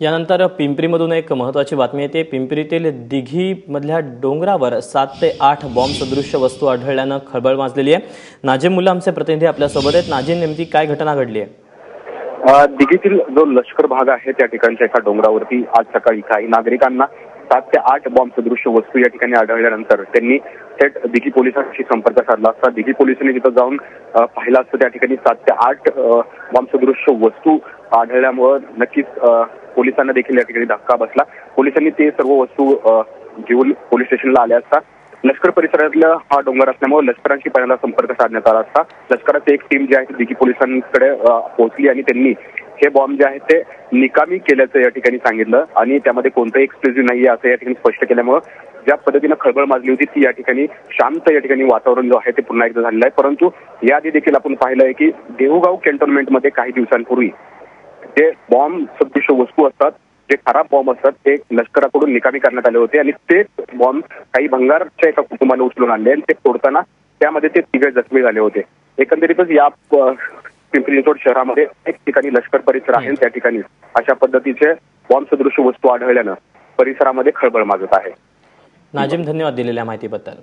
यानंतर पिंपरीमधून एक महत्त्वाची बातमी येते. पिंपरीतील दिघीमधल्या डोंगरावर सात ते आठ बॉम्ब सदृश्य वस्तू आढळल्यानं खळबळ माजलेली आहे. नाजीम मुलं आमचे प्रतिनिधी आपल्यासोबत आहेत. नाजीम नेमकी काय घटना घडली आहे? दिघीतील जो लष्कर भाग आहे त्या ठिकाणच्या एका डोंगरावरती आज सकाळी काही नागरिकांना सात ते आठ बॉम्ब सदृश्य वस्तू या ठिकाणी आढळल्यानंतर त्यांनी थेट दिघी पोलिसांशी संपर्क साधला असता. दिघी पोलिसांनी तिथं जाऊन पाहिलं असतं त्या ठिकाणी सात ते आठ बॉम्ब सदृश्य वस्तू आढळल्यामुळं नक्कीच पोलिसांना देखील या ठिकाणी धक्का बसला. पोलिसांनी ते सर्व वस्तू घेऊन पोलीस स्टेशनला आल्या असता. लष्कर परिसरातला हा डोंगर असल्यामुळे लष्करांशी पहिल्यांदा संपर्क साधण्यात आला असता. लष्कराची एक टीम जी आहे ती दिघी पोलिसांकडे पोहोचली आणि त्यांनी हे बॉम्ब जे आहेत ते निकामी केल्याचं या ठिकाणी सांगितलं. आणि त्यामध्ये कोणतंही एक्सप्लोजिव्ह नाहीये असं या ठिकाणी स्पष्ट केल्यामुळे ज्या पद्धतीनं खळबळ माजली होती ती या ठिकाणी शांत या ठिकाणी वातावरण जो आहे ते पुन्हा एकदा झालेलं आहे. परंतु याआधी देखील आपण पाहिलं आहे की देहूगाव कॅन्टोन्मेंटमध्ये काही दिवसांपूर्वी जे बॉम्ब सदृश्य वस्तू असतात जे खराब बॉम्ब असतात ते लष्कराकडून निकामी करण्यात आले होते आणि तेच बॉम्ब काही भंगारच्या एका कुटुंबाने उचलून आणले आणि ते तोडताना त्यामध्ये ते तिघे जखमी झाले होते. एकंदरीतच या पिंपरी चिंचवड शहरामध्ये एक ठिकाणी लष्कर परिसर आहे त्या ठिकाणी अशा पद्धतीचे बॉम्ब सदृश्य वस्तू आढळल्यानं परिसरामध्ये खळबळ माजत आहे. नाजिम धन्यवाद दिलेल्या माहितीबद्दल.